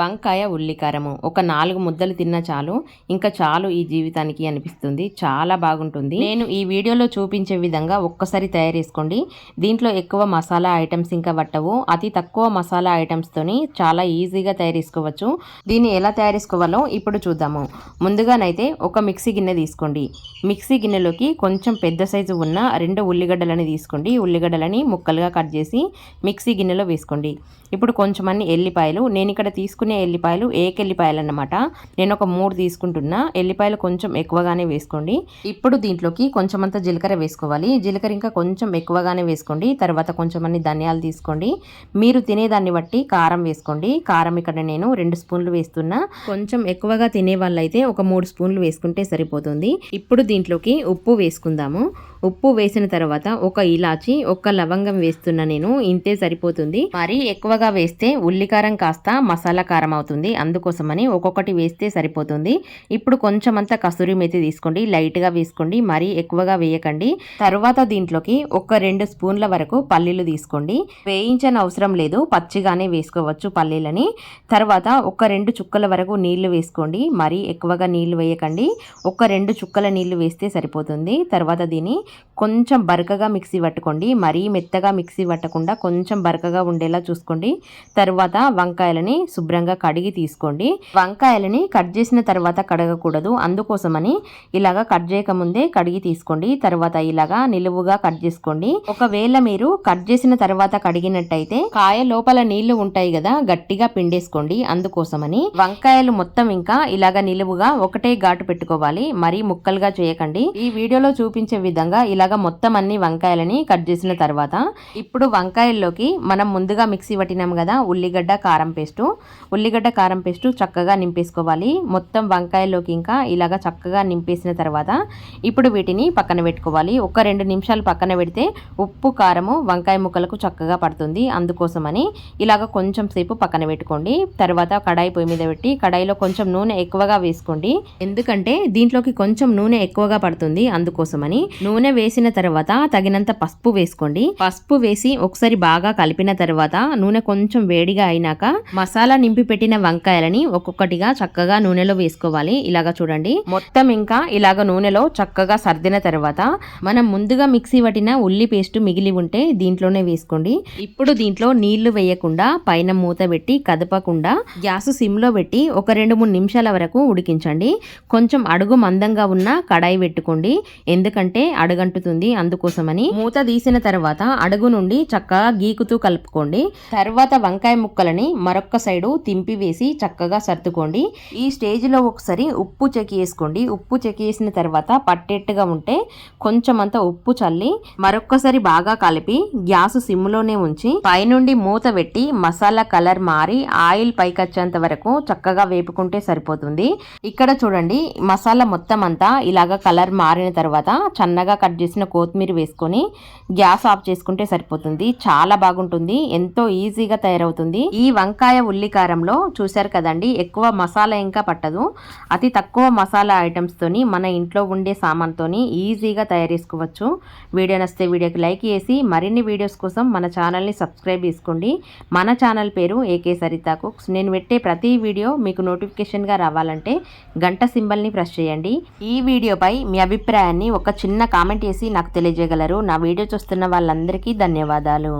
వంకాయ ఉల్లికారము. ఒక నాలుగు ముద్దలు తిన్నా చాలు. ఇంకా చాలు ఈ జీవితానికి అనిపిస్తుంది. చాలా బాగుంటుంది. నేను ఈ వీడియోలో చూపించే విధంగా ఒక్కసారి తయారు చేసుకోండి. దీంట్లో ఎక్కువ మసాలా ఐటమ్స్ ఇంకా పట్టవు. అతి తక్కువ మసాలా ఐటమ్స్తోని చాలా ఈజీగా తయారు చేసుకోవచ్చు. దీన్ని ఎలా తయారు చేసుకోవాలో ఇప్పుడు చూద్దాము. ముందుగానైతే ఒక మిక్సీ గిన్నె తీసుకోండి. మిక్సీ గిన్నెలోకి కొంచెం పెద్ద సైజు ఉన్న రెండు ఉల్లిగడ్డలని తీసుకోండి. ఉల్లిగడ్డలని ముక్కలుగా కట్ చేసి మిక్సీ గిన్నెలో వేసుకోండి. ఇప్పుడు కొంచెం అన్ని ఎల్లిపాయలు నేను ఇక్కడ తీసుకునే ఎల్లిపాయలు ఏకెల్లిపాయలు అన్నమాట నేను ఒక మూడు తీసుకుంటున్నా. ఎల్లిపాయలు కొంచెం ఎక్కువగానే వేసుకోండి. ఇప్పుడు దీంట్లోకి కొంచెం అంత జీలకర్ర వేసుకోవాలి. జీలకర్ర ఇంకా కొంచెం ఎక్కువగానే వేసుకోండి. తర్వాత కొంచెం అన్ని ధనియాలు తీసుకోండి. మీరు తినేదాన్ని బట్టి కారం వేసుకోండి. కారం ఇక్కడ నేను రెండు స్పూన్లు వేస్తున్నా. కొంచెం ఎక్కువగా తినే వాళ్ళైతే ఒక మూడు స్పూన్లు వేసుకుంటే సరిపోతుంది. ఇప్పుడు దీంట్లోకి ఉప్పు వేసుకుందాము. ఉప్పు వేసిన తర్వాత ఒక ఇలాచి ఒక లవంగం వేస్తున్నా నేను. ఇంతే సరిపోతుంది. మరి ఎక్కువగా వేస్తే ఉల్లికారం కాస్త మసాలా కారం అవుతుంది. అందుకోసమని ఒక్కొక్కటి వేస్తే సరిపోతుంది. ఇప్పుడు కొంచెం అంతా కసూరి మెతి తీసుకోండి. లైట్గా వేసుకోండి. మరీ ఎక్కువగా వేయకండి. తర్వాత దీంట్లోకి ఒక రెండు స్పూన్ల వరకు పల్లీలు తీసుకోండి. వేయించని అవసరం లేదు. పచ్చిగానే వేసుకోవచ్చు పల్లీలని. తర్వాత ఒక రెండు చుక్కల వరకు నీళ్ళు వేసుకోండి. మరీ ఎక్కువగా నీళ్ళు వేయకండి. ఒక రెండు చుక్కల నీళ్ళు వేస్తే సరిపోతుంది. తర్వాత దీన్ని కొంచెం బరకగా మిక్సీ పట్టుకోండి. మరీ మెత్తగా మిక్సీ పట్టకుండా కొంచెం బరకగా ఉండేలా చూసుకోండి. తర్వాత వంకాయలని శుభ్రంగా కడిగి తీసుకోండి. వంకాయలని కట్ చేసిన తర్వాత కడగకూడదు. అందుకోసమని ఇలాగా కట్ చేయకముందే కడిగి తీసుకోండి. తర్వాత ఇలాగా నిలువుగా కట్ చేసుకోండి. ఒకవేళ మీరు కట్ చేసిన తర్వాత కడిగినట్టయితే కాయ లోపల నీళ్ళు ఉంటాయి కదా గట్టిగా పిండేసుకోండి. అందుకోసమని వంకాయలు మొత్తం ఇంకా ఇలాగా నిలువుగా ఒకటే ఘాటు పెట్టుకోవాలి. మరీ ముక్కలుగా చేయకండి. ఈ వీడియోలో చూపించే విధంగా ఇలాగా మొత్తం అన్ని వంకాయలని కట్ చేసిన తర్వాత ఇప్పుడు వంకాయల్లోకి మనం ముందుగా మిక్సీ పట్టినాం కదా ఉల్లిగడ్డ కారం పేస్టు. ఉల్లిగడ్డ కారం పేస్టు చక్కగా నింపేసుకోవాలి. మొత్తం వంకాయలోకి ఇంకా ఇలాగా చక్కగా నింపేసిన తర్వాత ఇప్పుడు వీటిని పక్కన పెట్టుకోవాలి. ఒక రెండు నిమిషాలు పక్కన పెడితే ఉప్పు కారము వంకాయ ముక్కలకు చక్కగా పడుతుంది. అందుకోసమని ఇలాగ కొంచెం సేపు పక్కన పెట్టుకోండి. తర్వాత కడాయి పొయ్యి మీద పెట్టి కడాయిలో కొంచెం నూనె ఎక్కువగా వేసుకోండి. ఎందుకంటే దీంట్లోకి కొంచెం నూనె ఎక్కువగా పడుతుంది. అందుకోసమని నూనె వేసిన తర్వాత తగినంత పసుపు వేసుకోండి. పసుపు వేసి ఒకసారి బాగా కలిపిన తర్వాత నూనె కొంచెం వేడిగా అయినాక మసాలా నింపి పెట్టిన వంకాయలని ఒక్కొక్కటిగా చక్కగా నూనెలో వేసుకోవాలి. ఇలాగా చూడండి. మొత్తం ఇంకా ఇలాగ నూనెలో చక్కగా సర్దిన తర్వాత మనం ముందుగా మిక్సీ పట్టిన ఉల్లి పేస్ట్ మిగిలి ఉంటే దీంట్లోనే వేసుకోండి. ఇప్పుడు దీంట్లో నీళ్ళు వేయకుండా పైన మూత పెట్టి కదపకుండా గ్యాస్ సిమ్లో పెట్టి ఒక రెండు మూడు నిమిషాల వరకు ఉడికించండి. కొంచెం అడుగు మందంగా ఉన్న కడాయి పెట్టుకోండి. ఎందుకంటే అడుగంటుతుంది అందుకోసమని. మూత తీసిన తర్వాత అడుగు నుండి చక్కగా గీకుతూ కలుపుకోండి. తర్వాత వంకాయ ముక్కలని మరొక్క సైడు తింపి వేసి చక్కగా సర్దుకోండి. ఈ స్టేజ్లో ఒకసారి ఉప్పు చెక్ చేసుకోండి. ఉప్పు చెక్ చేసిన తర్వాత పట్టేట్టుగా ఉంటే కొంచెం అంత ఉప్పు చల్లి మరొక్కసారి బాగా కలిపి గ్యాస్ సిమ్లోనే ఉంచి పైనుండి మూత పెట్టి మసాలా కలర్ మారి ఆయిల్ పైకొచ్చేంత వరకు చక్కగా వేపుకుంటే సరిపోతుంది. ఇక్కడ చూడండి మసాలా మొత్తం అంతా ఇలాగా కలర్ మారిన తర్వాత చన్నగా కట్ చేసిన కొత్తిమీర వేసుకొని గ్యాస్ ఆఫ్ చేసుకుంటే సరిపోతుంది. చాలా బాగుంటుంది. ఎంతో ఈజీగా తయారవుతుంది. ఈ వంకాయ ఉల్లికారంలో చూశారు కదండి ఎక్కువ మసాలా ఇంకా పట్టదు. అతి తక్కువ మసాలా ఐటమ్స్తోని మన ఇంట్లో ఉండే సామాన్తోని ఈజీగా తయారు చేసుకోవచ్చు. వీడియో నచ్చితే వీడియోకి లైక్ చేసి మరిన్ని వీడియోస్ కోసం మన ఛానల్ని సబ్స్క్రైబ్ చేసుకోండి. మన ఛానల్ పేరు ఏకే సరితా కుక్స్ నేను పెట్టే ప్రతి వీడియో మీకు నోటిఫికేషన్గా రావాలంటే గంట సింబల్ని ప్రెస్ చేయండి. ఈ వీడియోపై మీ అభిప్రాయాన్ని ఒక చిన్న కామెంట్ చేసి నాకు తెలియజేయగలరు. నా వీడియో చూస్తున్న వాళ్ళందరికీ ధన్యవాదాలు.